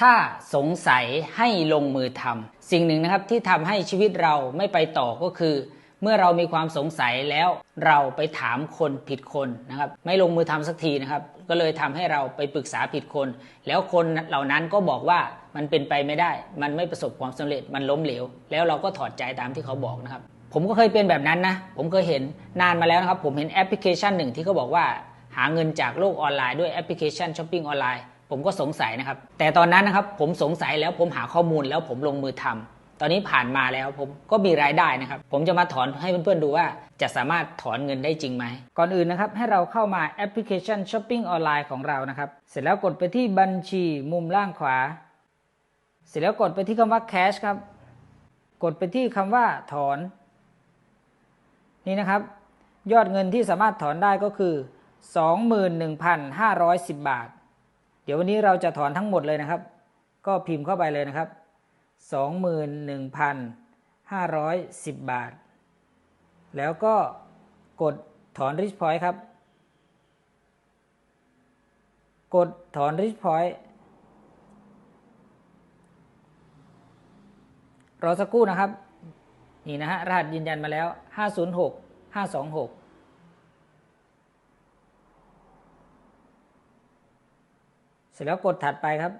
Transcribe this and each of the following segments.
ถ้าสงสัยให้ลงมือทำสิ่งหนึ่งนะครับที่ทำให้ชีวิตเราไม่ไปต่อก็คือ เมื่อเรามีความสงสัยแล้วเราไปถามคนผิดคนนะครับไม่ลงมือทำสักทีนะครับ ก็เลยทำให้เราไปปรึกษาผิดคน แล้วคนเหล่านั้นก็บอกว่ามันเป็นไปไม่ได้ มันไม่ประสบความสำเร็จมันล้มเหลว แล้วเราก็ถอดใจตามที่เขาบอกนะครับ ผมก็เคยเป็นแบบนั้นนะผมเคยเห็นนานมาแล้วนะครับ ผมเห็นแอปพลิเคชันหนึ่งที่เขาบอกว่า หาเงินจากโลกออนไลน์ด้วยแอปพลิเคชันช้อปปิ้งออนไลน์ ผมก็สงสัยนะครับ แต่ตอนนั้นนะครับผมสงสัยแล้วผมหาข้อมูลแล้วผมลงมือทำตอนนี้ผ่านมาแล้วผมก็มีรายได้นะครับ ผมจะมาถอนให้เพื่อนๆดูว่าจะสามารถถอนเงินได้จริงไหม ก่อนอื่นนะครับให้เราเข้ามาแอปพลิเคชันช้อปปิ้งออนไลน์ของเรานะครับ เสร็จแล้วกดไปที่บัญชีมุมล่างขวา เสร็จแล้วกดไปที่คำว่า cash ครับ กดไปที่คำว่าถอน นี่นะครับ ยอดเงินที่สามารถถอนได้ก็คือ 21,510 บาท ดี๋ยววันนี้เราจะถอนทั้งหมดเลยนะครับ ก็พิมพ์เข้าไปเลยนะครับ 21,510 บาท แล้วก็กดถอน Rich Point ครับ กดถอน Rich Point รอสักครู่นะครับ นี่นะฮะ รหัสยืนยันมาแล้ว 506 526 สร็จแล้วกดถัดไปครับ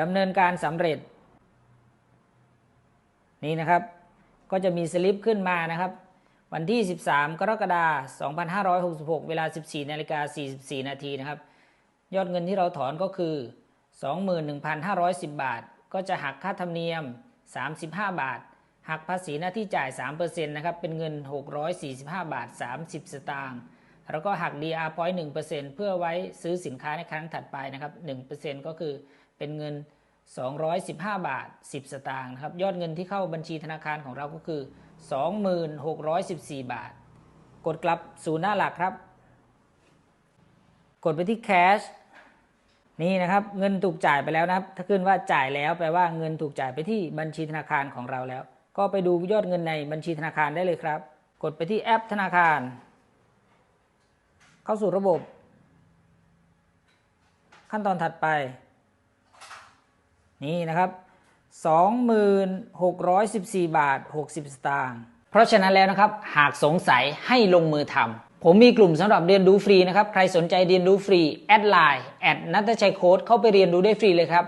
ดำเนินการสำเร็จ นี่นะครับ ก็จะมีสลิปขึ้นมานะครับ วันที่ 13 กรกฎาคม2566 เวลา 14นาฬิกา44 นาทีนะครับ ยอดเงินที่เราถอนก็คือ 21,510 บาท ก็จะหักค่าธรรมเนียม 35 บาท หักภาษีหน้าที่จ่าย 3%นะครับ เป็นเงิน 645 บาท 30 สตางค์ แล้วก็หัก DR point 1%เพื่อไว้ซื้อสินค้าในครั้งถัดไปนะครับ 1%ก็คือเป็นเงิน 215 บาท 10 สตางค์นะครับ ยอดเงินที่เข้าบัญชีธนาคารของเราก็คือ 2614 บาท กดกลับสู่หน้าหลักครับ กดไปที่ cash นี่นะครับ เงินถูกจ่ายไปแล้วนะครับ ถ้าขึ้นว่าจ่ายแล้วแปลว่าเงินถูกจ่ายไปที่บัญชีธนาคารของเราแล้ว ก็ไปดูยอดเงินในบัญชีธนาคารได้เลยครับ กดไปที่แอปธนาคาร เข้าสู่ระบบ ขั้นตอนถัดไป นี่นะครับ 2614 บาท 60 สตางค์เพราะฉะนั้นแล้วนะครับ หากสงสัยให้ลงมือทำผมมีกลุ่มสำหรับเรียนรู้ฟรีนะครับ ใครสนใจเรียนรู้ฟรี แอดไลน์แอดนัทชัยโค้ดเข้าไปเรียนรู้ได้ฟรีเลยครับ